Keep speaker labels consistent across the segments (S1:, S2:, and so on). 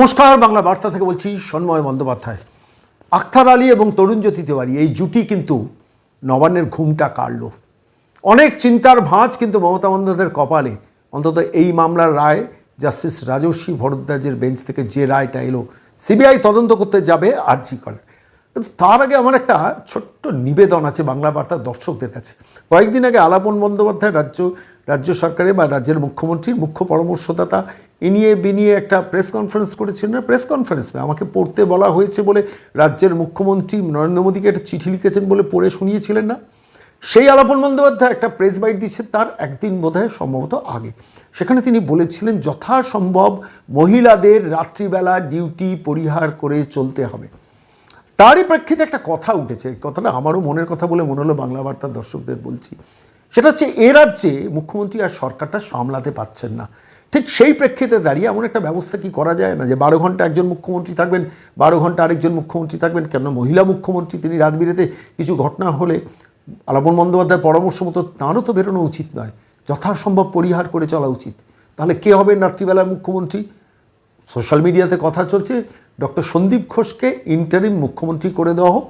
S1: নমস্কার, বাংলা বার্তা থেকে বলছি সন্ময় বন্দ্যোপাধ্যায়। আখতার আলী এবং তরুণজ্যোতি তিওয়ারি, এই জুটি কিন্তু নবান্নের ঘুমটা কাড়ল। অনেক চিন্তার ভাঁজ কিন্তু মমতা বন্দ্যোপাধ্যায়ের কপালে। অন্তত এই মামলার রায় জাস্টিস রাজস্বী ভরদ্বাজের বেঞ্চ থেকে যে রায়টা এলো, সিবিআই তদন্ত করতে যাবে আর্জি করে কিন্তু তার আগে আমার একটা ছোট্ট নিবেদন আছে বাংলা বার্তার দর্শকদের কাছে। কয়েকদিন আগে আলাপন বন্দ্যোপাধ্যায় রাজ্য রাজ্য সরকারের বা রাজ্যের মুখ্যমন্ত্রীর মুখ্য পরামর্শদাতা ইনিয়ে বিনিয়ে একটা প্রেস কনফারেন্স করেছিলেন। না প্রেস কনফারেন্স না, আমাকে পড়তে বলা হয়েছে বলে রাজ্যের মুখ্যমন্ত্রী নরেন্দ্র মোদীকে একটা চিঠি লিখেছেন বলে পড়ে শুনিয়েছিলেন না। সেই আলাপন বন্দ্যোপাধ্যায় একটা প্রেস বাইট দিচ্ছে তার একদিন বোধহয় সম্ভবত আগে। সেখানে তিনি বলেছিলেন, যথাসম্ভব মহিলাদের রাত্রিবেলা ডিউটি পরিহার করে চলতে হবে। তারই প্রেক্ষিতে একটা কথা উঠেছে। কথাটা আমারও মনের কথা বলে মনে হলো বাংলা বার্তার দর্শকদের বলছি। সেটা হচ্ছে, এ রাজ্যে মুখ্যমন্ত্রী আর সরকারটা সামলাতে পাচ্ছেন না। ঠিক সেই প্রেক্ষিতে দাঁড়িয়ে এমন একটা ব্যবস্থা কি করা যায় না যে বারো ঘণ্টা একজন মুখ্যমন্ত্রী থাকবেন, বারো ঘণ্টা আরেকজন মুখ্যমন্ত্রী থাকবেন, কেন মহিলা মুখ্যমন্ত্রী তিনি রাত বিরেতে কিছু ঘটনা হলে আলাপন বন্দ্যোপাধ্যায়ের পরামর্শ মতো তাঁরও তো বেরোনো উচিত নয়, যথাসম্ভব পরিহার করে চলা উচিত। তাহলে কে হবেন রাত্রিবেলার মুখ্যমন্ত্রী? সোশ্যাল মিডিয়াতে কথা চলছে, ডক্টর সন্দীপ ঘোষকে ইন্টারিম মুখ্যমন্ত্রী করে দেওয়া হোক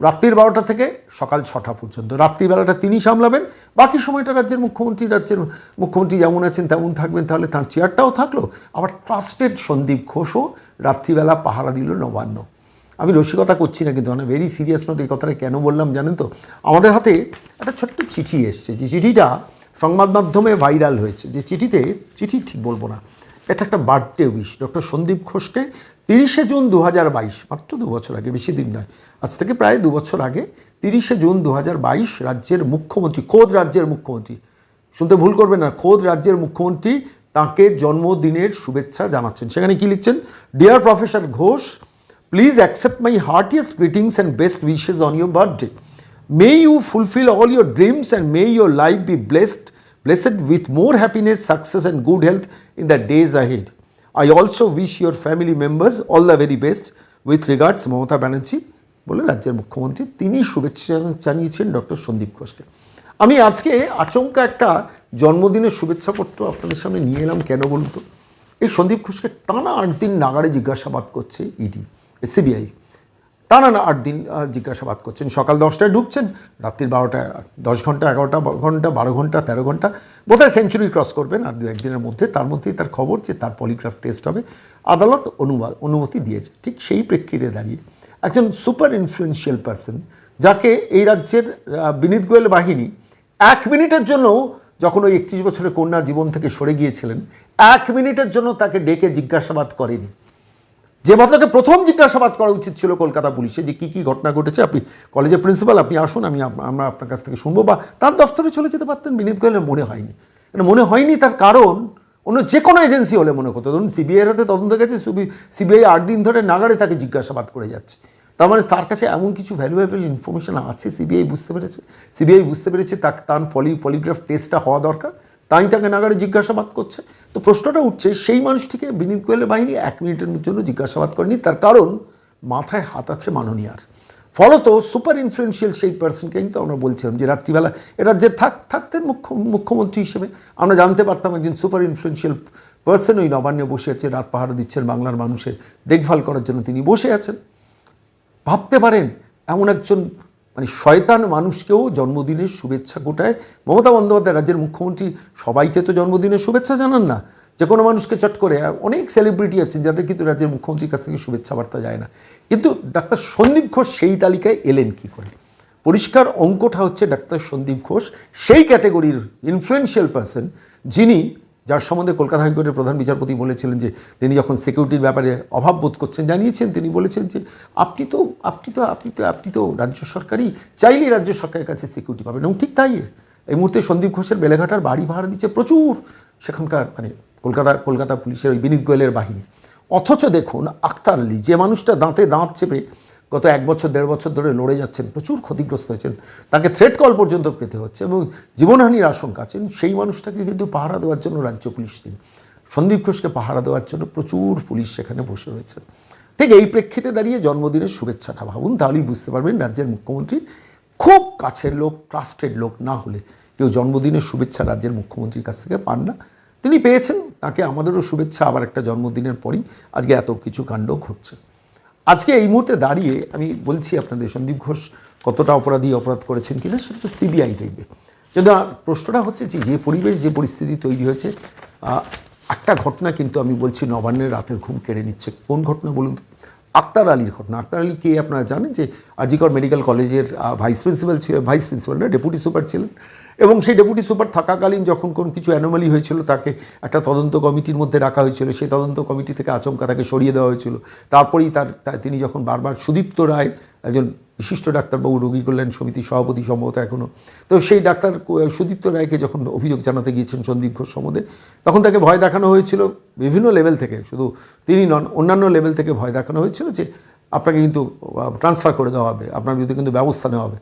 S1: রাত্রির বারোটা থেকে সকাল ছটা পর্যন্ত। রাত্রিবেলাটা তিনি সামলাবেন, বাকি সময়টা রাজ্যের মুখ্যমন্ত্রী রাজ্যের মুখ্যমন্ত্রী যেমন আছেন তেমন থাকবেন, তাহলে তার চেয়ারটাও থাকল। আবার ট্রাস্টেড সন্দীপ ঘোষও রাত্রিবেলা পাহারা দিল নবান্ন। আমি রসিকতা করছি না কিন্তু মানে ভেরি সিরিয়াস নোট এই কথাটা কেন বললাম জানেন তো? আমাদের হাতে একটা ছোট্ট চিঠি এসছে। যে চিঠিটা সংবাদ মাধ্যমে ভাইরাল হয়েছে। যে চিঠিতে, চিঠি ঠিক বলব না এটা একটা বার্থডে উইশ। ডক্টর সন্দীপ ঘোষকে তিরিশে জুন দু বাইশ, মাত্র দু বছর আগে, বেশি দিন নয়, আজ থেকে প্রায় দু বছর আগে, তিরিশে জুন দু বাইশ রাজ্যের মুখ্যমন্ত্রী, খোদ রাজ্যের মুখ্যমন্ত্রী। শুনতে ভুল করবেন না, খোদ রাজ্যের মুখ্যমন্ত্রী তাকে জন্মদিনের শুভেচ্ছা জানাচ্ছেন। সেখানে কি লিখছেন? Dear professor Ghosh please accept my heartiest greetings and best wishes on your birthday may you fulfil all your dreams and may your life be blessed blessed with more happiness, success, and good health in the days ahead. I also wish your family members all the very best. With regards, Mamata Banerjee বলে রাজ্যের মুখ্যমন্ত্রী তিনি শুভেচ্ছা জানিয়েছেন doctor Sandeep ঘোষকে আমি আজকে আচমকা একটা জন্মদিনের শুভেচ্ছাপত্র আপনাদের সামনে নিয়ে এলাম কেন বলুন তো এই সন্দীপ ঘোষকে টানা আট দিন নাগারে জিজ্ঞাসাবাদ করছে ইডি সিবিআই টানা না আট দিন জিজ্ঞাসাবাদ করছেন। সকাল দশটায় ঢুকছেন, রাত্রির বারোটা, দশ ঘণ্টা, এগারোটা ঘণ্টা, বারো ঘণ্টা, তেরো ঘণ্টা, বোধহয় সেঞ্চুরি ক্রস করবেন আর দু একদিনের মধ্যে। তার মধ্যেই তার খবর যে তার পলিগ্রাফ টেস্ট হবে, আদালত অনুবাদ অনুমতি দিয়েছে। ঠিক সেই প্রেক্ষিতে দাঁড়িয়ে একজন সুপার ইনফ্লুয়েন্সিয়াল পার্সন যাকে এই রাজ্যের বিনীত গোয়েল বাহিনী এক মিনিটের জন্য যখন ওই একত্রিশ বছরের কন্যা জীবন থেকে সরে গিয়েছিলেন, এক মিনিটের জন্য তাকে ডেকে জিজ্ঞাসাবাদ করেনি। যে ভদ্রকে প্রথম জিজ্ঞাসাবাদ করা উচিত ছিল কলকাতা পুলিশে যে কী কী ঘটনা ঘটেছে। আপনি কলেজের প্রিন্সিপাল, আপনি আসুন, আমি আমরা আপনার কাছ থেকে শুনব বা তার দফতরে চলে যেতে পারতেন। বিনীত গোয়েলের মনে হয়নি। এটা মনে হয়নি তার কারণ অন্য যে কোনো এজেন্সি হলে মনে করতো ধরুন সিবিআইয়ের হাতে তদন্ত গেছে সিবিআই আট দিন ধরে নাগারে তাকে জিজ্ঞাসাবাদ করে যাচ্ছে। তার মানে তার কাছে এমন কিছু ভ্যালুয়েবল ইনফরমেশন আছে সিবিআই বুঝতে পেরেছে? সিবিআই বুঝতে পেরেছে তার তার পলি পলিগ্রাফ টেস্টটা হওয়া দরকার। তাই তাকে নাগারে জিজ্ঞাসাবাদ করছে। তো প্রশ্নটা উঠছে, সেই মানুষটিকে বিনীত গোয়েলের বাহিনী এক মিনিটের জন্য জিজ্ঞাসাবাদ করেনি, তার কারণ মাথায় হাত আছে মাননীয়ার। ফলত সুপার ইনফ্লুয়েন্সিয়াল সেই পার্সনকে কিন্তু আমরা বলছিলাম যে রাত্রিবেলা এ রাজ্যে থাক, থাকতেন মুখ্য, মুখ্যমন্ত্রী হিসেবে। আমরা জানতে পারতাম একজন সুপার ইনফ্লুয়েন্সিয়াল পার্সন ওই নবান্নে বসে আছে, রাত পাহারা দিচ্ছেন বাংলার মানুষের দেখভাল করার জন্য তিনি বসে আছেন। ভাবতে পারেন, এমন একজন মানে শয়তান মানুষকেও জন্মদিনের শুভেচ্ছা গোটায়। মমতা বন্দ্যোপাধ্যায় রাজ্যের মুখ্যমন্ত্রী সবাইকে তো জন্মদিনের শুভেচ্ছা জানান না। যে কোনো মানুষকে চট করে, অনেক সেলিব্রিটি আছেন যাদের কিন্তু রাজ্যের মুখ্যমন্ত্রীর কাছ থেকে শুভেচ্ছা বার্তা যায় না। কিন্তু ডাক্তার সন্দীপ ঘোষ সেই তালিকায় এলেন কি করে? পরিষ্কার অঙ্কটা হচ্ছে ডাক্তার সন্দীপ ঘোষ, সেই ক্যাটেগরির ইনফ্লুয়েন্সিয়াল পার্সন যিনি যার সম্বন্ধে কলকাতা হাইকোর্টের প্রধান বিচারপতি বলেছিলেন যে তিনি যখন সিকিউরিটির ব্যাপারে অভাব বোধ করছেন, জানিয়েছেন, তিনি বলেছেন যে আপনি তো আপনি তো আপনি তো আপনি তো রাজ্য সরকারই চাইলেই রাজ্য সরকারের কাছে সিকিউরিটি পাবেন এবং ঠিক তাই এই মুহূর্তে সন্দীপ ঘোষের বেলেঘাটার বাড়ি ভাড়া দিচ্ছে প্রচুর সেখানকার মানে কলকাতা কলকাতা পুলিশের ওই বিনীত গোয়েলের বাহিনী। অথচ দেখুন আক্তার আলী, যে মানুষটা দাঁতে দাঁত চেপে গত এক বছর, দেড় বছর ধরে লড়ে যাচ্ছেন, প্রচুর ক্ষতিগ্রস্ত হয়েছেন। তাকে থ্রেট কল পর্যন্ত পেতে হচ্ছে এবং জীবনহানির আশঙ্কা আছেন। সেই মানুষটাকে কিন্তু পাহারা দেওয়ার জন্য রাজ্য পুলিশ নেই সন্দীপ ঘোষকে পাহারা দেওয়ার জন্য প্রচুর পুলিশ সেখানে বসে রয়েছে। ঠিক এই প্রেক্ষিতে দাঁড়িয়ে জন্মদিনের শুভেচ্ছাটা ভাবুন, তাহলেই বুঝতে পারবেন রাজ্যের মুখ্যমন্ত্রী খুব কাছের লোক ট্রাস্টেড লোক না হলে কেউ জন্মদিনের শুভেচ্ছা রাজ্যের মুখ্যমন্ত্রীর কাছ থেকে পান না। তিনি পেয়েছেন, তাকে আমাদেরও শুভেচ্ছা, আবার একটা জন্মদিনের পরই। আজকে এত কিছু কাণ্ড ঘটছে। আজকে এই মুহূর্তে দাঁড়িয়ে আমি বলছি আপনাদের, সন্দীপ ঘোষ কতটা অপরাধী, অপরাধ করেছেন কিনা, সেটা তো সিবিআই দেখবে। কিন্তু প্রশ্নটা হচ্ছে যে যে পরিবেশ, যে পরিস্থিতি তৈরি হয়েছে একটা ঘটনা কিন্তু আমি বলছি, নবান্নের রাতের ঘুম কেড়ে নিচ্ছে। কোন ঘটনা বলুন তো? আক্তার আলীর ঘটনা। আক্তার আলী কে আপনারা জানেন যে আজিকর মেডিকেল কলেজের ভাইস প্রিন্সিপাল ছিলেন ভাইস প্রিন্সিপাল না, ডেপুটি সুপার ছিলেন। এবং সেই ডেপুটি সুপার থাকাকালীন যখন কোন কিছু অ্যানোমালি হয়েছিল তাকে একটা তদন্ত কমিটির মধ্যে রাখা হয়েছিল, সেই তদন্ত কমিটি থেকে আচমকা তাকে সরিয়ে দেওয়া হয়েছিল। তারপরেই তার তিনি যখন বারবার সুদীপ্ত রায়, একজন বিশিষ্ট ডাক্তারবাবু, রোগী কল্যাণ সমিতির সভাপতি সম্ভবত এখনও তো সেই ডাক্তার, সুদীপ্ত রায়কে যখন অভিযোগ জানাতে গিয়েছেন সন্দীপ ঘোষ সম্বন্ধে, তখন তাকে ভয় দেখানো হয়েছিল বিভিন্ন লেভেল থেকে, শুধু তিনি নন, অন্যান্য লেভেল থেকে ভয় দেখানো হয়েছিল যে আপনাকে কিন্তু ট্রান্সফার করে দেওয়া হবে, আপনার বিরুদ্ধে কিন্তু ব্যবস্থা নেওয়া হবে।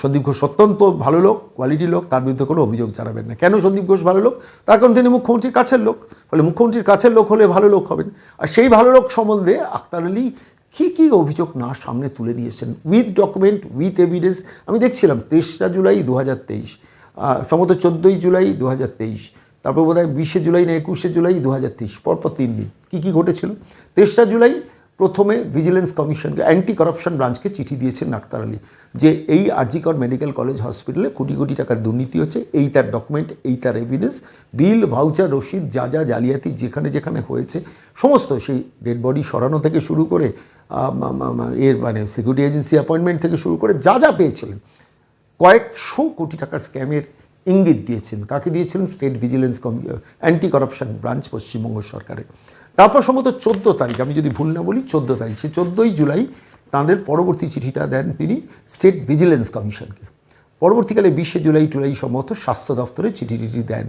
S1: সন্দীপ ঘোষ অত্যন্ত ভালো লোক কোয়ালিটি লোক, তার বিরুদ্ধে কোনো অভিযোগ জানাবেন না। কেন সন্দীপ ঘোষ ভালো লোক? তার কারণ তিনি মুখ্যমন্ত্রীর কাছের লোক। ফলে মুখ্যমন্ত্রীর কাছের লোক হলে ভালো লোক হবেন। আর সেই ভালো লোক সম্বন্ধে আক্তার আলী কী কী অভিযোগ না সামনে তুলে নিয়েছেন উইথ ডকুমেন্ট উইথ এভিডেন্স আমি দেখছিলাম তেইশরা জুলাই দু হাজার তেইশ সম্ভবত চোদ্দোই জুলাই দু হাজার তেইশ, তারপর বোধ হয় বিশে জুলাই না একুশে জুলাই দু হাজার তেইশ, পরপর তিন দিন। কী কী ঘটেছিল? তেসরা জুলাই প্রথমে ভিজিলেন্স কমিশনকে অ্যান্টি করাপশন ব্রাঞ্চকে চিঠি দিয়েছেন আক্তার আলী, যে এই আরজিকর মেডিকেল কলেজ হসপিটালে কোটি কোটি টাকার দুর্নীতি হচ্ছে, এই তার ডকুমেন্ট এই তার এভিডেন্স বিল ভাউচার রসিদ, যা যা জালিয়াতি যেখানে যেখানে হয়েছে, সমস্ত সেই ডেড বডি সরানো থেকে শুরু করে এর মানে সিকিউরিটি এজেন্সি অ্যাপয়েন্টমেন্ট থেকে শুরু করে যা যা পেয়েছিলেন, কয়েকশো কোটি টাকার স্ক্যামের ইঙ্গিত দিয়েছেন। কাকে দিয়েছিলেন? স্টেট ভিজিলেন্স কমি অ্যান্টি করাপশন ব্রাঞ্চ পশ্চিমবঙ্গ সরকারের তারপর সম্ভবত চোদ্দ তারিখ, আমি যদি ভুল না বলি, চোদ্দ তারিখ সে চোদ্দোই জুলাই তাঁদের পরবর্তী চিঠিটা দেন তিনি স্টেট ভিজিলেন্স কমিশনকে। পরবর্তীকালে বিশে জুলাই টুলাই সম্ভবত স্বাস্থ্য দফতরে চিঠি দেন।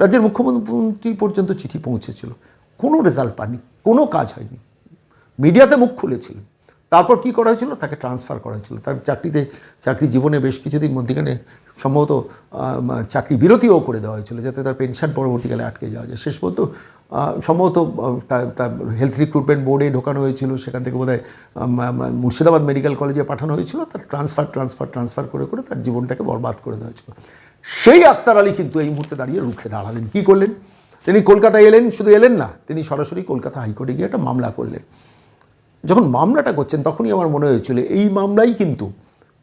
S1: রাজ্যের মুখ্যমন্ত্রী পর্যন্ত চিঠি পৌঁছেছিল। কোনো রেজাল্ট পাননি, কোনো কাজ হয়নি। মিডিয়াতে মুখ খুলেছিলেন তারপর কি করা হয়েছিল? তাকে ট্রান্সফার করা হয়েছিল। তার চাকরিতে, চাকরি জীবনে বেশ কিছুদিন মধ্যেখানে সম্ভবত চাকরি বিরতিও করে দেওয়া হয়েছিল, যাতে তার পেনশন পরবর্তীকালে আটকে যাওয়া যায়। শেষ পর্যন্ত সম্ভবত তার- হেলথ রিক্রুটমেন্ট বোর্ডে ঢোকানো হয়েছিল, সেখান থেকে বোধহয় মুর্শিদাবাদ মেডিকেল কলেজে পাঠানো হয়েছিল, তার ট্রান্সফার ট্রান্সফার ট্রান্সফার করে করে তার জীবনটাকে বরবাদ করে দেওয়া হয়েছিল। সেই আক্তার আলী কিন্তু এই মুহূর্তে দাঁড়িয়ে রুখে দাঁড়ালেন। কী করলেন? তিনি কলকাতায় এলেন, শুধু এলেন না, তিনি সরাসরি কলকাতা হাইকোর্টে গিয়ে একটা মামলা করলেন। যখন মামলাটা করছেন, তখনই আমার মনে হয়েছিল, এই মামলাই কিন্তু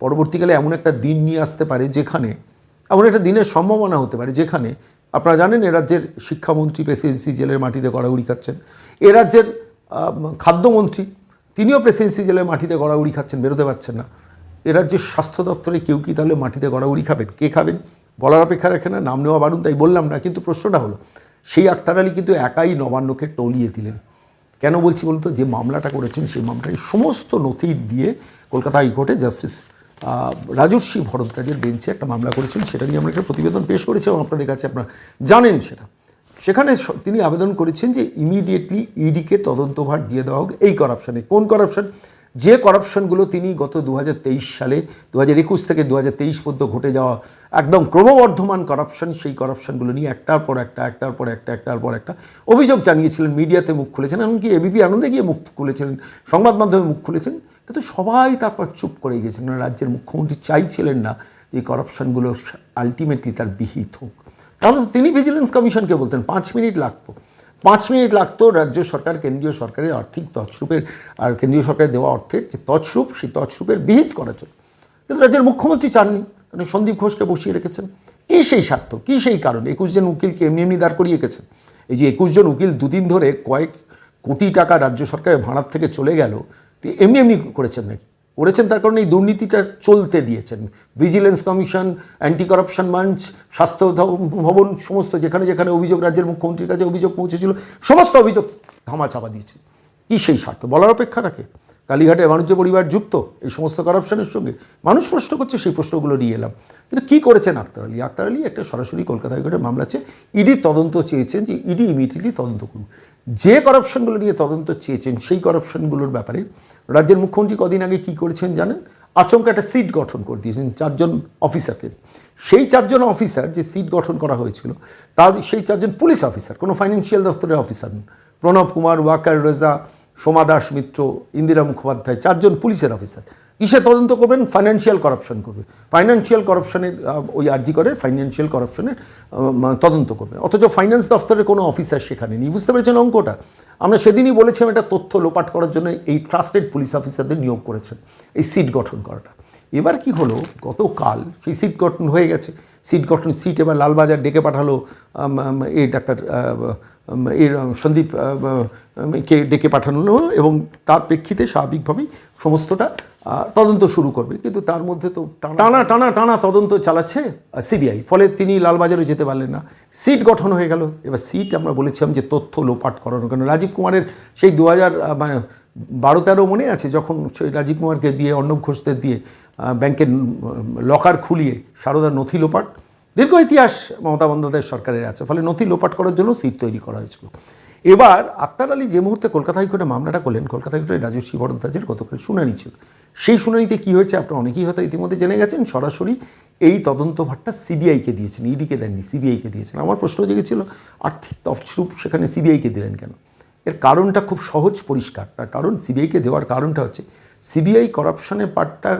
S1: পরবর্তীকালে এমন একটা দিন নিয়ে আসতে পারে যেখানে, এমন একটা দিনের সম্ভাবনা হতে পারে যেখানে, আপনারা জানেন এ রাজ্যের শিক্ষামন্ত্রী প্রেসিডেন্সি জেলের মাটিতে গড়াগড়ি খাচ্ছেন। এ রাজ্যের খাদ্যমন্ত্রী, তিনিও প্রেসিডেন্সি জেলের মাটিতে গড়াগড়ি খাচ্ছেন, বেরোতে পারছেন না। এ রাজ্যের স্বাস্থ্য দপ্তরে কেউ কি তাহলে মাটিতে গড়াগড়ি খাবেন? কে খাবেন? বলার অপেক্ষা রাখে না, নাম নেওয়া বারণ, তাই বললাম না, কিন্তু প্রশ্নটা হলো, সেই আক্তার আলী কিন্তু একাই নবান্নকে টলিয়ে দিলেন। কেন বলছি বলতো? যে মামলাটা করেছেন সেই মামলায় সমস্ত নথি দিয়ে কলকাতা হাইকোর্টে জাস্টিস রাজস্বী ভরদ্বাজের বেঞ্চে একটা মামলা করেছেন। সেটা নিয়ে আমরা একটা প্রতিবেদন পেশ করেছি এবং আপনাদের কাছে আপনারা জানেন সেটা। সেখানে তিনি আবেদন করেছেন যে ইমিডিয়েটলি ইডিকে তদন্তভার দিয়ে দেওয়া হোক। এই করাপশানে কোন করাপশন যে করাপশনগুলো তিনি গত দু হাজার তেইশ সালে দু একুশ থেকে দু হাজার তেইশ পর্যন্ত ঘটে যাওয়া একদম ক্রমবর্ধমান করাপশন সেই করাপশনগুলো নিয়ে একটার পর একটা, একটার পর একটা, একটার পর একটা অভিযোগ জানিয়েছিলেন, মিডিয়াতে মুখ খুলেছেন, এমনকি এবিপি আনন্দে গিয়ে মুখ খুলেছিলেন সংবাদ মাধ্যমে মুখ খুলেছেন, কিন্তু সবাই তারপর চুপ করে গিয়েছেন রাজ্যের মুখ্যমন্ত্রী চাইছিলেন না যে এই করাপশনগুলো আলটিমেটলি তার বিহিত হোক। তাহলে তো তিনি ভিজিলেন্স কমিশনকে বলতেন, পাঁচ মিনিট লাগতো। পাঁচ মিনিট লাগতো রাজ্য সরকার, কেন্দ্রীয় সরকারের আর্থিক তছরূপের আর কেন্দ্রীয় সরকারের দেওয়া অর্থের যে তছরূপ, সেই তছরূপের বিহিত করার জন্য। কিন্তু রাজ্যের মুখ্যমন্ত্রী চাননি কারণ সন্দীপ ঘোষকে বসিয়ে রেখেছেন? কী সেই স্বার্থ, কী সেই কারণ? একুশ জন উকিলকে এমনি এমনি দাঁড় করিয়ে রেখেছেন এই যে একুশ জন উকিল দুদিন ধরে কয়েক কোটি টাকা রাজ্য সরকারের ভাড়ার থেকে চলে গেল, এমনি এমনি করেছেন নাকি? করেছেন, তার কারণে এই দুর্নীতিটা চলতে দিয়েছেন। ভিজিলেন্স কমিশন অ্যান্টি করাপশন মঞ্চ স্বাস্থ্য ভবন, সমস্ত যেখানে যেখানে অভিযোগ, রাজ্যের মুখ্যমন্ত্রীর কাছে অভিযোগ পৌঁছেছিল, সমস্ত অভিযোগ ধামা চাপা দিয়েছে। কী সেই স্বার্থ? বলার অপেক্ষা রাখে। কালীঘাটের বাণিজ্য পরিবার যুক্ত, এই সমস্ত করাপশনের সঙ্গে। মানুষ প্রশ্ন করছে, সেই প্রশ্নগুলো নিয়ে এলাম। কিন্তু কী করেছেন আক্তার আলী? আক্তার আলী একটা সরাসরি কলকাতা হাইকোর্টের মামলা চেয়ে ইডি তদন্ত চেয়েছেন যে ইডি ইমিডিয়েটলি তদন্ত করুন যে করাপশনগুলো নিয়ে তদন্ত চেয়েছেন, সেই করাপশনগুলোর ব্যাপারে রাজ্যের মুখ্যমন্ত্রী কদিন আগে কী করেছেন জানেন? আচমকা একটা সিট গঠন করে দিয়েছেন চারজন অফিসারকে সেই চারজন অফিসার যে সিট গঠন করা হয়েছিল, তার সেই চারজন পুলিশ অফিসার কোনো ফাইন্যান্সিয়াল দপ্তরের অফিসার প্রণব কুমার, ওয়াকার, রেজা সোমা দাস মিত্র, ইন্দিরা মুখোপাধ্যায়, চারজন পুলিশের অফিসার। কিসে তদন্ত করবেন? ফাইন্যান্সিয়াল করাপশন করবে। ফাইন্যান্সিয়াল করাপশনের ওই আর্জি করে ফাইন্যান্সিয়াল করাপশনের তদন্ত করবে। অথচ ফাইন্যান্স দফতরের কোনো অফিসার সেখানে নেই। বুঝতে পেরেছেন অঙ্কটা? আমরা সেদিনই বলেছিলাম এটা তথ্য লোপাট করার জন্য এই ট্রাস্টেড পুলিশ অফিসারদের নিয়োগ করেছেন, এই সিট গঠন করাটা। এবার কি হলো? গতকাল সেই সিট গঠন হয়ে গেছে। সিট গঠন সিট এবার লালবাজার ডেকে পাঠালো এই ডাক্তার এর সন্দীপ কে ডেকে পাঠানো এবং তার প্রেক্ষিতে স্বাভাবিকভাবেই সমস্তটা তদন্ত শুরু করবে। কিন্তু তার মধ্যে তো টানা টানা টানা তদন্ত চালাচ্ছে সিবিআই। ফলে তিনি লালবাজারে যেতে পারলেন না। সিট গঠন হয়ে গেল। এবার সিট আমরা বলেছিলাম যে তথ্য লোপাট করানো কারণ। রাজীব কুমারের সেই দু হাজার মানে বারো তেরো মনে আছে, যখন সেই রাজীব কুমারকে দিয়ে, অর্ণব ঘোষদের দিয়ে ব্যাংকের লকার খুলিয়ে সারদার নথি লোপাট। দীর্ঘ ইতিহাস মমতা বন্দ্যোপাধ্যায় সরকারের আছে, ফলে নথি লোপাট করার জন্য সিট তৈরি করা হয়েছিল। এবার আক্তার আলী যে মুহূর্তে কলকাতা হাইকোর্টে মামলাটা করলেন, কলকাতা হাইকোর্টে রাজস্বী ভরদ্বাজের গতকাল শুনানি ছিল। সেই শুনানিতে কী হয়েছে আপনারা অনেকেই হয়তো ইতিমধ্যে জেনে গেছেন, সরাসরি এই তদন্তভারটা সিবিআইকে দিয়েছেন ইডিকে দেননি, সিবিআইকে দিয়েছেন। আমার প্রশ্ন জেগেছিল আর্থিক তফস্বরূপ সেখানে সিবিআইকে দিলেন কেন? এর কারণটা খুব সহজ পরিষ্কার, তার কারণ সিবিআইকে দেওয়ার কারণটা হচ্ছে, সিবিআই করাপশনের পার্টটা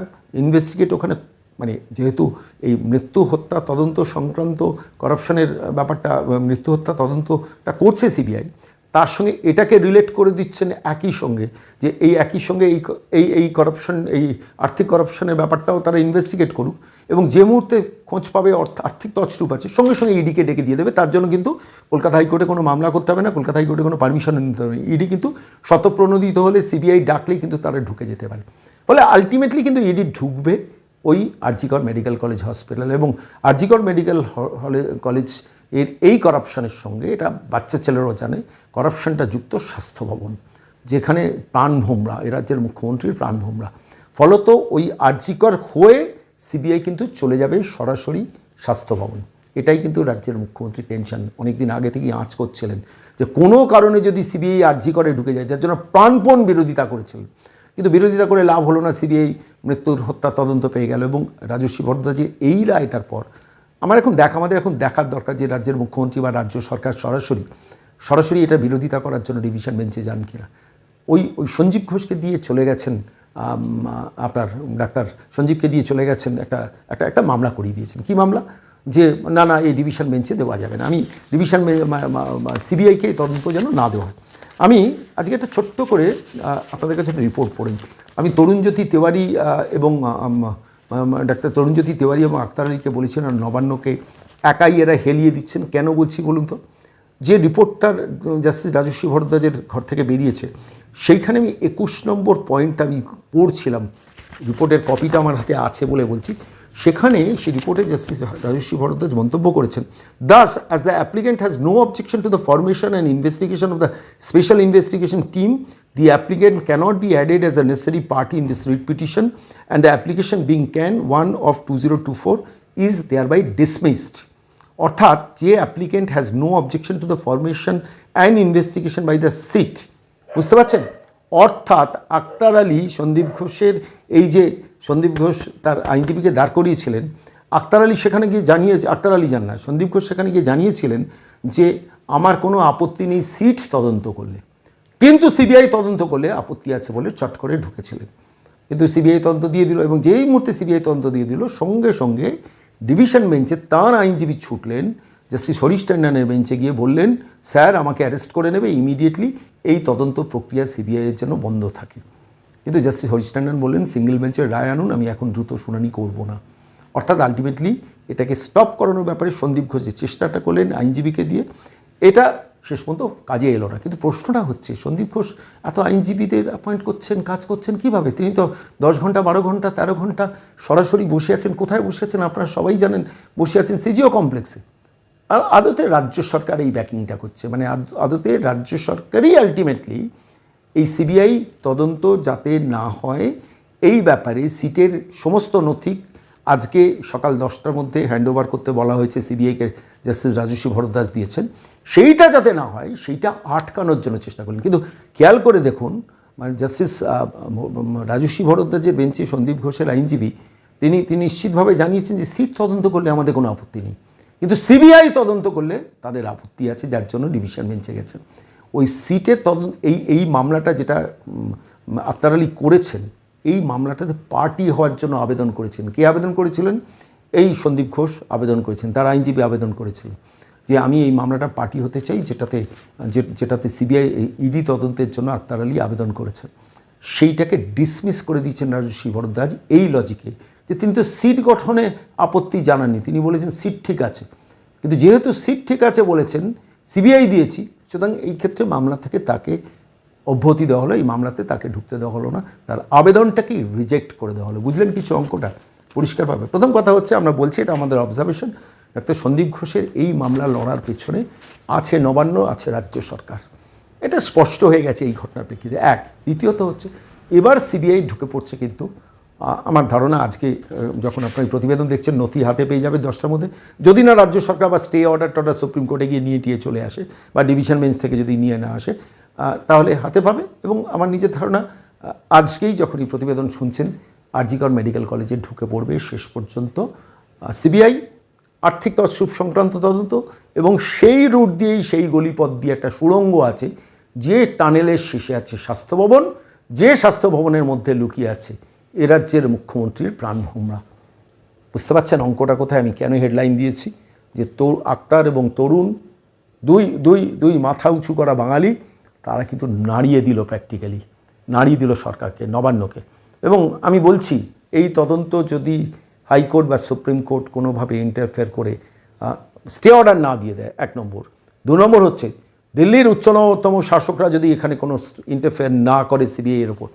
S1: ইনভেস্টিগেট ওখানে মানে যেহেতু এই মৃত্যু হত্যা তদন্ত সংক্রান্ত করাপশনের ব্যাপারটা মৃত্যু হত্যা তদন্তটা করছে সিবিআই, তার সঙ্গে এটাকে রিলেট করে দিচ্ছেন একই সঙ্গে যে এই একই সঙ্গে এই এই এই করাপশন, এই আর্থিক করাপশনের ব্যাপারটাও তারা ইনভেস্টিগেট করুক এবং যে মুহূর্তে খোঁজ পাবে অর্থ, আর্থিক তছরূপ আছে, সঙ্গে সঙ্গে ইডিকে ডেকে দিয়ে দেবে, তার জন্য কিন্তু কলকাতা হাইকোর্টে কোনো মামলা করতে হবে না, কলকাতা হাইকোর্টে কোনো পারমিশন নিতে হবে ইডি কিন্তু শতপ্রণোদিত হলে সিবিআই ডাকলেই কিন্তু তারা ঢুকে যেতে পারে। ফলে আলটিমেটলি কিন্তু ইডি ঢুকবে। ওই আরজিকর মেডিকেল কলেজ হসপিটাল এবং আরজিকর মেডিকেল কলেজের এই করাপশনের সঙ্গে এটা বাচ্চা ছেলেরাও জানে, করাপশনটা যুক্ত স্বাস্থ্য ভবন যেখানে প্রাণভোমরা এ রাজ্যের মুখ্যমন্ত্রীর প্রাণভোমরা ফলত ওই আরজিকর হয়ে সিবিআই কিন্তু চলে যাবে সরাসরি স্বাস্থ্য ভবন এটাই কিন্তু রাজ্যের মুখ্যমন্ত্রী টেনশন। অনেকদিন আগে থেকেই আঁচ করছিলেন যে কোনো কারণে যদি সিবিআই আরজি করে ঢুকে যায়, যার জন্য প্রাণপণ বিরোধিতা করেছিলেন কিন্তু বিরোধিতা করে লাভ হলো না, সিবিআই মৃত্যুর হত্যা তদন্ত পেয়ে গেল এবং রাজস্বী ভট্টাচার্যের এই রায়টার পর আমার এখন দেখা, আমাদের এখন দেখার দরকার যে রাজ্যের মুখ্যমন্ত্রী বা রাজ্য সরকার সরাসরি সরাসরি এটা বিরোধিতা করার জন্য ডিভিশন বেঞ্চে যান কিনা? ওই ওই সঞ্জীব ঘোষকে দিয়ে চলে গেছেন আপনার ডাক্তার সঞ্জীবকে দিয়ে চলে গেছেন একটা একটা একটা মামলা করিয়ে দিয়েছেন। কি মামলা? যে না না, এই ডিভিশন বেঞ্চে দেওয়া যাবে না। আমি ডিভিশন সিবিআইকে তদন্ত যেন না দেওয়া হয়। আমি আজকে একটা ছোট্ট করে আপনাদের কাছে একটা রিপোর্ট পড়ি। আমি তরুণজ্যোতি তিওয়ারি এবং ডাক্তার তরুণজ্যোতি তিওয়ারি এবং আক্তার আলীকে বলেছেন আর নবান্নকে একাই এরা হেলিয়ে দিচ্ছেন। কেন বলছি বলুন তো? যে রিপোর্টটার জাস্টিস রাজস্বী ভরদ্বাজের ঘর থেকে বেরিয়েছে, সেইখানে আমি একুশ নম্বর পয়েন্ট আমি পড়ছিলাম। রিপোর্টের কপিটা আমার হাতে আছে বলে বলছি। সেখানে সেই রিপোর্টে জাস্টিস রাজস্বী ভরদ্বাজ মন্তব্য করেছেন thus as the applicant has no objection to the formation and investigation of the special investigation team be added as a necessary party in this writ petition and the application being CAN one of two zero two four is thereby dismissed অর্থাৎ যে applicant has no objection to the formation and investigation by the SIT বুঝতে পারছেন? অর্থাৎ আক্তার আলী সন্দীপ ঘোষের এই যে সন্দীপ ঘোষ তার আইনজীবীকে দাঁড় করিয়েছিলেন, আক্তার আলী সেখানে গিয়ে জানিয়ে, আক্তার আলী জান না, সন্দীপ ঘোষ সেখানে গিয়ে জানিয়েছিলেন যে আমার কোনো আপত্তি নেই, সিট তদন্ত করলে। কিন্তু সিবিআই তদন্ত করলে আপত্তি আছে বলে চট করে ঢুকেছিলেন। কিন্তু সিবিআই তদন্ত দিয়ে দিল এবং যেই মুহূর্তে সিবিআই তদন্ত দিয়ে দিল, সঙ্গে সঙ্গে ডিভিশন বেঞ্চে তার আইনজীবী ছুটলেন জাস্টিস হরিশ ট্যান্ডনের বেঞ্চে গিয়ে বললেন, স্যার, আমাকে অ্যারেস্ট করে নেবে ইমিডিয়েটলি। এই তদন্ত প্রক্রিয়া সিবিআইয়ের জন্য বন্ধ থাকে। কিন্তু জাস্টিস হরিশ বললেন সিঙ্গেল বেঞ্চের রায় আনুন, আমি এখন দ্রুত শুনানি করব না। অর্থাৎ আলটিমেটলি এটাকে স্টপ করানোর ব্যাপারে সন্দীপ ঘোষ যে চেষ্টাটা করলেন আইনজীবীকে দিয়ে, এটা শেষ পর্যন্ত কাজে এলো না। কিন্তু প্রশ্নটা হচ্ছে, সন্দীপ ঘোষ এত আইনজীবীদের অ্যাপয়েন্ট করছেন, কাজ করছেন কীভাবে? তিনি তো দশ ঘণ্টা, বারো ঘণ্টা, তেরো ঘণ্টা সরাসরি বসে আছেন, কোথায় বসে আছেন আপনারা সবাই জানেন, বসে আছেন সিজিও কমপ্লেক্সে। আদতে রাজ্য সরকার এই ব্যাকিংটা করছে। মানে আদ- আদতে রাজ্য সরকারই আলটিমেটলি এই সিবিআই তদন্ত যাতে না হয়, এই ব্যাপারে সিটের সমস্ত নথি আজকে সকাল দশটার মধ্যে হ্যান্ডওভার করতে বলা হয়েছে সিবিআইকে জাস্টিস রাজস্বী ভরদ্বাজ দিয়েছেন। সেইটা যাতে না হয়, সেইটা আটকানোর জন্য চেষ্টা করলেন। কিন্তু খেয়াল করে দেখুন মানে জাস্টিস রাজস্বী ভরদ্বাজের বেঞ্চে সন্দীপ ঘোষের আইনজীবী, তিনি তিনি নিশ্চিতভাবে জানিয়েছেন যে সিট তদন্ত করলে আমাদের কোনো আপত্তি নেই। কিন্তু সিবিআই তদন্ত করলে তাদের আপত্তি আছে যার জন্য ডিভিশন বেঞ্চে গেছে। ওই সিটে তদন্ত এই এই মামলাটা যেটা উম, আক্তার আলী করেছেন এই মামলাটাতে পার্টি হওয়ার জন্য আবেদন করেছেন। কে আবেদন করেছিলেন? এই সন্দীপ ঘোষ আবেদন করেছেন তার আইনজীবী আবেদন করেছিলেন। যে আমি এই মামলাটা পার্টি হতে চাই যেটাতে যেটাতে সিবিআই ইডি তদন্তের জন্য আক্তার আলী আবেদন করেছেন। সেইটাকে ডিসমিস করে দিয়েছেন রাজস্বী ভরদ্বাজ। এই লজিকে যে তিনি তো সিট গঠনে আপত্তি জানাননি। তিনি বলেছেন সিট ঠিক আছে। কিন্তু যেহেতু সিট ঠিক আছে বলেছেন, সিবিআই দিয়েছি, সুতরাং এই ক্ষেত্রে মামলা থেকে তাকে অব্যাহতি দেওয়া হলো। এই মামলাতে তাকে ঢুকতে দেওয়া হলো না। তার আবেদনটাকেই রিজেক্ট করে দেওয়া হলো। বুঝলেন কিছু অঙ্কটা? পরিষ্কারভাবে। প্রথম কথা হচ্ছে, আমরা বলছি এটা আমাদের অবজারভেশন ডাক্তার সন্দীপ ঘোষের এই মামলা লড়ার পেছনে আছে নবান্ন, আছে রাজ্য সরকার। এটা স্পষ্ট হয়ে গেছে এই ঘটনার প্রেক্ষিতে। এক, দ্বিতীয়ত হচ্ছে, এবার সিবিআই ঢুকে পড়ছে কিন্তু আমার ধারণা আজকে যখন আপনার প্রতিবেদন দেখছেন, নথি হাতে পেয়ে যাবে দশটার মধ্যে। যদি না রাজ্য সরকার বা স্টে অর্ডার টর্ডার সুপ্রিম কোর্টে গিয়ে নিয়ে টিয়ে চলে আসে, বা ডিভিশন বেঞ্চ থেকে যদি নিয়ে না আসে তাহলে হাতে পাবে। এবং আমার নিজের ধারণা আজকেই যখন এই প্রতিবেদন শুনছেন, আরজিকর মেডিকেল কলেজে ঢুকে পড়বে শেষ পর্যন্ত সিবিআই, আর্থিক তৎসুপ সংক্রান্ত তদন্ত, এবং সেই রুট দিয়েই সেই গলিপথ দিয়ে একটা সুড়ঙ্গ আছে, যে টানেলের শেষে আছে স্বাস্থ্য ভবন, যে স্বাস্থ্য ভবনের মধ্যে লুকিয়ে আছে এ রাজ্যের মুখ্যমন্ত্রীর প্রাণভোমরা বুঝতে পারছেন অঙ্কটা কোথায়? আমি কেন হেডলাইন দিয়েছি? যে তো আক্তার এবং তরুণ, দুই দুই দুই মাথা উঁচু করা বাঙালি, তারা কিন্তু নাড়িয়ে দিল প্র্যাকটিক্যালি নাড়িয়ে দিল সরকারকে, নবান্নকে। এবং আমি বলছি, এই তদন্ত যদি হাইকোর্ট বা সুপ্রিম কোর্ট কোনোভাবে ইন্টারফেয়ার করে স্টে অর্ডার না দিয়ে দেয়, এক নম্বর। দু নম্বর হচ্ছে, দিল্লির উচ্চতম শাসকরা যদি এখানে কোনো ইন্টারফেয়ার না করে সিবিআইয়ের ওপর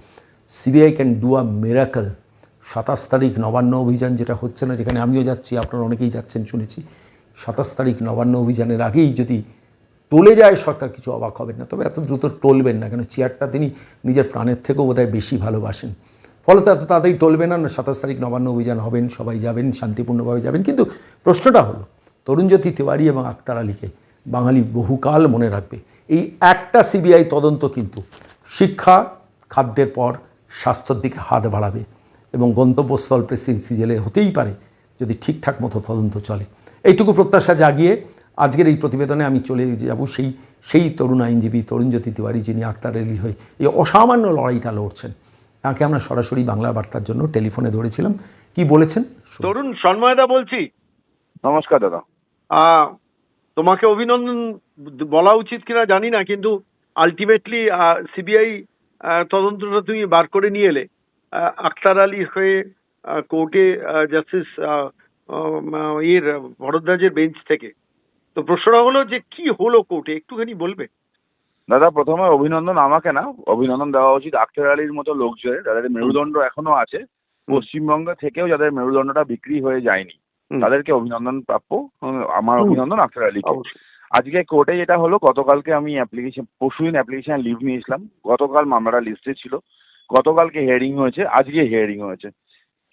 S1: CBI can do a miracle সাতাশ তারিখ নবান্ন অভিযান যেটা হচ্ছে না, যেখানে আমিও যাচ্ছি, আপনারা অনেকেই যাচ্ছেন, শুনেছি। সাতাশ তারিখ নবান্ন অভিযানের আগেই যদি টলে যায়, সরকার কিছু অবাক হবেন না। তবে এত দ্রুত টলবেন না কেন? চেয়ারটা তিনি নিজের প্রাণের থেকেও বোধহয় বেশি ভালোবাসেন। ফলত এত তাড়াতাড়ি টলবে না সাতাশ তারিখ নবান্ন অভিযান হবেন, সবাই যাবেন, শান্তিপূর্ণভাবে যাবেন। কিন্তু প্রশ্নটা হলো, তরুণজ্যোতি তিওয়ারি এবং আক্তার আলীকে বাঙালি বহুকাল মনে রাখবে। এই একটা সিবিআই তদন্ত কিন্তু শিক্ষা, খাদ্যের পর স্বাস্থ্যের দিকে হাত বাড়াবে এবং গন্তব্যস্থল প্রেসিডেন্সি জেলে হতেই পারে যদি ঠিকঠাক মতো তদন্ত চলে। এইটুকু প্রত্যাশা জাগিয়ে আজকের এই প্রতিবেদনে আমি চলে যাব সেই সেই তরুণ আইনজীবী তরুণজ্যোতি তিওয়ারি যিনি আক্তার আলী হয়ে এই অসামান্য লড়াইটা লড়ছেন। তাকে আমরা সরাসরি বাংলা বার্তার জন্য টেলিফোনে ধরেছিলাম। কি বলেছেন।
S2: তরুণ সন্ময়দা বলছি।
S3: নমস্কার দাদা।
S2: তোমাকে অভিনন্দন বলা উচিত কিনা জানি না কিন্তু আলটিমেটলি সিবিআই তদন্তটা তুমি বার করে নিয়ে এলে। আহ, আখতার আলী হয়ে কোর্টে জাস্টিস ইয়ের ভরদ্বাজের বেঞ্চ থেকে। তো প্রশ্নটা হলো যে কি হলো কোর্টে? একটুখানি বলবে।
S3: দাদা প্রথমে অভিনন্দন আমাকে না। অভিনন্দন দেওয়া উচিত আখতার আলীর মতো লোকজনের যাদের মেরুদণ্ড এখনও আছে। পশ্চিমবঙ্গ থেকেও যাদের মেরুদণ্ডটা বিক্রি হয়ে যায়নি তাদেরকে অভিনন্দন প্রাপ্য। আমার অভিনন্দন আখতার আলীকে। আজকে কোর্টে যেটা হলো গতকালকে আমি অ্যাপ্লিকেশন পরশুদিন অ্যাপ্লিকেশন লিভ নিয়েছিলাম। গতকাল মামলাটা লিস্টে ছিল। গতকালকে হিয়ারিং হয়েছে আজকে হিয়ারিং হয়েছে।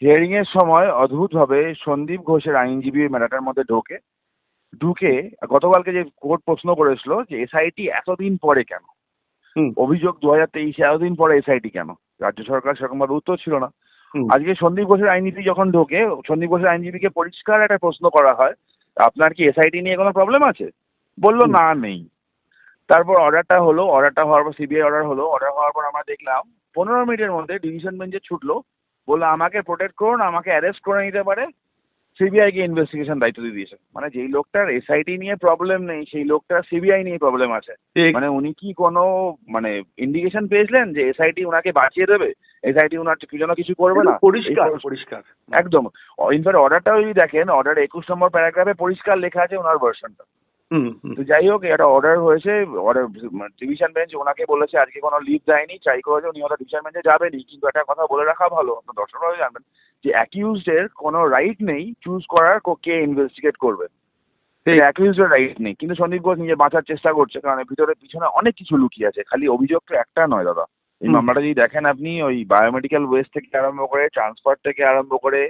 S3: হিয়ারিং এর সময় অদ্ভুতভাবে সন্দীপ ঘোষের আইনজীবী ম্যাটারটার মধ্যে ঢোকে ঢুকে গতকালকে যে কোর্ট প্রশ্ন করেছিল যে এসআইটি এতদিন পরে কেন। অভিযোগ দু হাজার তেইশে এতদিন পরে এসআইটি কেন? রাজ্য সরকার সেরকম ভাবে উত্তর ছিল না। আজকে সন্দীপ ঘোষের আইনজীবী যখন ঢোকে সন্দীপ ঘোষের আইনজীবীকে পরিষ্কার একটা প্রশ্ন করা হয় আপনার কি এসআইটি নিয়ে কোনো প্রবলেম আছে? বলল না নেই। তারপর অর্ডারটা হলো অর্ডারটা হওয়ার পর সিবিআই অর্ডার হলো অর্ডার হওয়ার পর আমরা দেখলাম পনেরো মিনিটের মধ্যে ডিভিশন বেঞ্চে ছুটলো বলল আমাকে প্রোটেক্ট করুন আমাকে অ্যারেস্ট করে নিতে পারে। সিবিআই কে ইনভেস্টিগেশন দায়িত্ব দিয়ে দিয়েছে। মানে যেই লোকটার এসআইটি নিয়ে প্রবলেম নেই সেই লোকটার সিবিআই নিয়ে প্রবলেম আছে। মানে উনি কি কোনো মানে ইন্ডিকেশন পেয়েছিলেন যে এসআইটি উনাকে বাঁচিয়ে দেবে? এসআইটি উনার কি যেন কিছু করবে না?
S2: পরিষ্কার। পরিষ্কার।
S3: একদম। ইনফ্যাক্ট অর্ডারটাও যদি দেখেন অর্ডার একুশ নম্বর প্যারাগ্রাফে পরিষ্কার লেখা আছে ওনার ভার্সনটা তো যাই হোক একটা অর্ডার হয়েছে অর্ডার ডিভিশন বেঞ্চ ওনাকে বলেছে আজকে কোনো লিভ দেয়নি চাই করেছে উনি হয়তো ডিভিশন বেঞ্চে যাবেনি কিন্তু একটা কথা বলে রাখা ভালো। আপনার দর্শকরাও জানবেন যে অ্যাকিউজড এর কোনো রাইট নেই চুজ করার কে ইনভেস্টিগেট করবে। অ্যাকিউজড এর রাইট নেই। কিন্তু সন্দীপ ঘোষ নিজে বাঁচার চেষ্টা করছে কারণ ভিতরে পিছনে অনেক কিছু লুকিয়ে আছে। খালি অভিযোগ তো একটা নয় দাদা। এই মামলাটা যদি দেখেন আপনি ওই বায়োমেডিক্যাল ওয়েস্ট থেকে আরম্ভ করে ট্রান্সফার থেকে আরম্ভ করে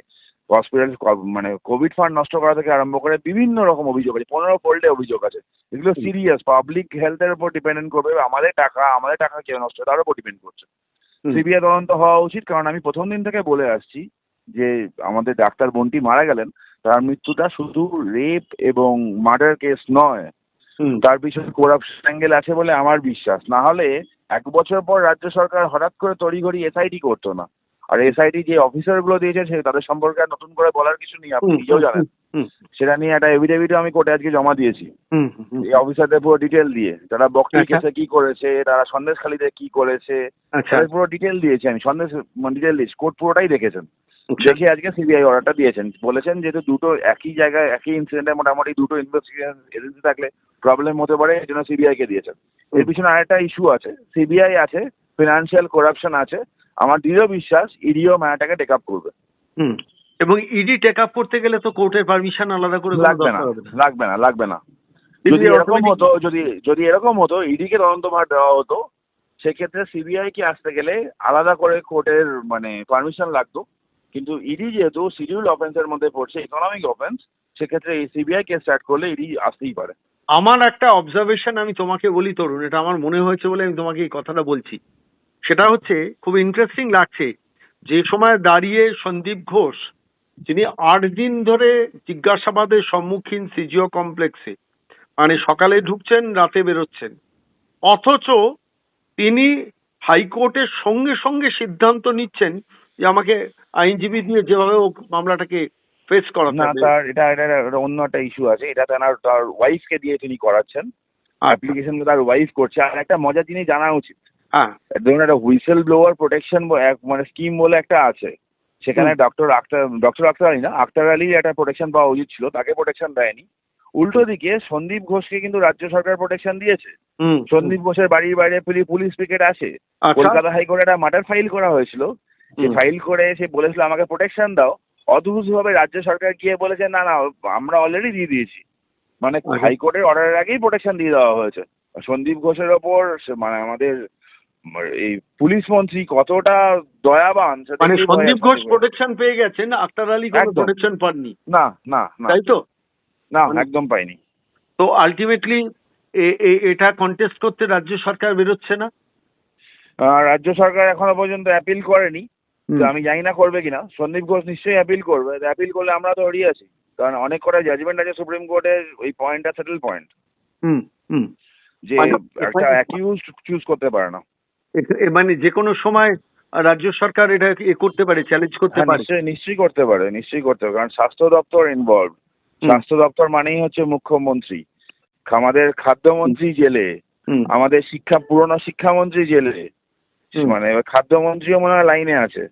S3: হসপিটাল মানে কোভিড ফান্ড নষ্ট করা থেকে আরম্ভ করে বিভিন্ন রকম অভিযোগ আছে। পনেরো ফোল্ডে অভিযোগ আছে। এগুলো সিরিয়াস পাবলিক হেলথের উপর ডিপেন্ডেন্ট করবে। আমাদের টাকা আমাদের টাকা কে নষ্ট হয় তার উপর ডিপেন্ড করছে। সিবিআই তদন্ত হওয়া উচিত কারণ আমি প্রথম দিন থেকে বলে আসছি যে আমাদের ডাক্তার বোনটি মারা গেলেন তার মৃত্যুটা শুধু রেপ এবং মার্ডার কেস নয়। তার পিছনে করাপশন অ্যাঙ্গেল আছে বলে আমার বিশ্বাস। না হলে এক বছর পর রাজ্য সরকার হঠাৎ করে তড়িঘড়ি এসআইটি করতো না। আর এসআইটি যে অফিসারগুলো দিয়েছে সে তাদের সম্পর্কে আর নতুন করে বলার কিছু নেই আপনি নিজেও জানেন।
S2: হুম,
S3: সেটা নিয়ে একটা এভিডেভিটও আমি কোর্টে আজকে জমা দিয়েছি। এই অফিসারদের পুরো ডিটেল দিয়ে তারা বকরি
S2: আচ্ছা।
S3: কেসে কি করেছে তারা সন্দেশখালীতে কি করেছে
S2: আচ্ছা।
S3: তাদের পুরো ডিটেল দিয়েছি আমি সন্দেশ ডিটেল দিয়েছি। কোর্ট পুরোটাই দেখেছেন।
S2: আচ্ছা।
S3: দেখে আজকে সিবিআই অর্ডারটা দিয়েছেন। বলেছেন যেহেতু দুটো একই জায়গায় একই ইনসিডেন্টে মোটামুটি দুটো ইনভেস্টিগেশন এজেন্সি থাকলে প্রবলেম হতে পারে এই জন্য সিবিআই কে দিয়েছেন। এর পিছনে আরেকটা ইস্যু আছে। সিবিআই আছে ফিনান্সিয়াল করাপশন আছে আমার দৃঢ় বিশ্বাস ইডিও ম্যাটারটাকে টেক আপ করবে।
S2: হুম। এবং ইডি টেক আপ করতে গেলে তো কোর্টের পারমিশন আলাদা করে
S3: লাগবে না। লাগবে না লাগবে না। যদি এরকম হতো যদি যদি এরকম হতো ইডিকে তদন্তভার দেওয়া হতো সেক্ষেত্রে সিবিআই কে আসতে গেলে আলাদা করে কোর্টের মানে পারমিশন লাগতো। কিন্তু ইডি যেহেতু শিডিউল অফেন্সের মধ্যে পড়ছে ইকোনমিক অফেন্স সেক্ষেত্রে এই সিবিআই কে স্টার্ট করলে ইডি আসতেই পারে।
S2: আমার একটা অবজারভেশন আমি তোমাকে বলি তরুণ। এটা আমার মনে হয়েছে বলে আমি তোমাকে এই কথাটা বলছি। সেটা হচ্ছে খুব ইন্টারেস্টিং লাগছে। যে সময় দাঁড়িয়ে সন্দীপ ঘোষ যিনি আট দিন ধরে জিজ্ঞাসাবাদের সম্মুখীন সিজিও কমপ্লেক্সে মানে সকালে ঢুকছেন রাতে বেরোচ্ছেন। অথচ তিনি হাইকোর্টের সঙ্গে সঙ্গে সিদ্ধান্ত নিচ্ছেন যে আমাকে আইনজীবী দিয়ে যেভাবে মামলাটাকে ফেস করাতে
S3: না তার এটা এটা অন্য একটা ইস্যু আছে। এটা তার তার ওয়াইফকে দিয়ে তিনি করাচ্ছেন।
S2: আচ্ছা,
S3: অ্যাপ্লিকেশন তার ওয়াইফ করছে। আর একটা মজা জিনিস জানা উচিত।
S2: হ্যাঁ।
S3: ধরুন একটা হুইসেল ব্লোয়ার প্রোটেকশন মানে স্কিম বলে একটা আছে। সেখানে ডক্টর আক্তার ডক্টর আক্তার আলী না আক্তার আলীর একটা প্রোটেকশন পাওয়া উচিত ছিল তাকে প্রোটেকশন দেয়নি। উল্টো দিকে সন্দীপ ঘোষকে কিন্তু রাজ্য সরকার প্রোটেকশন দিয়েছে। সন্দীপ ঘোষের বাড়ির বাইরে পুলিশ পিকেট আসে।
S2: আচ্ছা।
S3: কলকাতা হাইকোর্টে একটা মার্ডার ফাইল করা হয়েছিল। সে ফাইল করে সে বলেছিল আমাকে প্রোটেকশন দাও। অদ্ভুত ভাবে রাজ্য সরকার গিয়ে বলেছে না না আমরা অলরেডি দিয়ে দিয়েছি। মানে
S2: আচ্ছা।
S3: হাইকোর্টের অর্ডারের আগেই প্রোটেকশন দিয়ে দেওয়া হয়েছে। সন্দীপ ঘোষের ওপর মানে আমাদের এই পুলিশ মন্ত্রী কতটা দয়াবান
S2: মানে সন্দীপ ঘোষ প্রোটেকশন পেয়ে গেছেন আক্তার আলী কোনো প্রোটেকশন পাননি।
S3: না না
S2: তাই তো?
S3: না
S2: মানে-
S3: একদম পাইনি।
S2: তো আলটিমেটলি এটা কন্টেস্ট করতে রাজ্য সরকার বেরোচ্ছে না?
S3: রাজ্য সরকার এখনও পর্যন্ত অ্যাপিল করেনি। আমি জানি না করবে কিনা। সন্দীপ ঘোষ নিশ্চয়ই অ্যাপিল করবে। অ্যাপিল করলে আমরা তো হরিয়ে আছি। কারণ অনেক কটা জাজমেন্ট আছে সুপ্রিম কোর্টের ওই পয়েন্টটা সেটেল পয়েন্ট
S2: হুম হুম।
S3: যে
S2: মানে-
S3: একটা অ্যাকিউজ চুজ করতে পারে না।
S2: মানে যে কোনো সময় রাজ্য সরকার এটা এ করতে পারে চ্যালেঞ্জ করতে
S3: হ্যাঁ,
S2: পারে।
S3: নিশ্চয়ই করতে পারে নিশ্চয়ই করতে পারে। কারণ স্বাস্থ্য দপ্তর ইনভলভ স্বাস্থ্য দপ্তর মানেই হচ্ছে মুখ্যমন্ত্রী। আমাদের খাদ্যমন্ত্রী জেলে আমাদের শিক্ষা পুরনো শিক্ষামন্ত্রী জেলে। মানে খাদ্যমন্ত্রীও মনে হয় লাইনে আছে।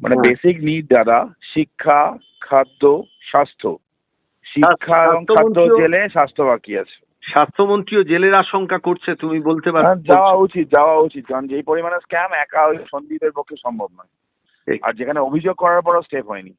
S3: মানে
S2: হ্যাঁ।
S3: বেসিক নিড দাদা শিক্ষা খাদ্য স্বাস্থ্য। শিক্ষা এবং খাদ্য জেলে স্বাস্থ্য বাকি আছে।
S2: স্বাস্থ্যমন্ত্রীও জেলের আশঙ্কা করছে তুমি বলতে পারো।
S3: হ্যাঁ, যাওয়া উচিত যাওয়া উচিত। কারণ যেই পরিমাণে স্ক্যাম একা ওই সন্দীপের পক্ষে সম্ভব নয়। আর যেখানে অভিযোগ করার পরও স্টেপ হয়নি।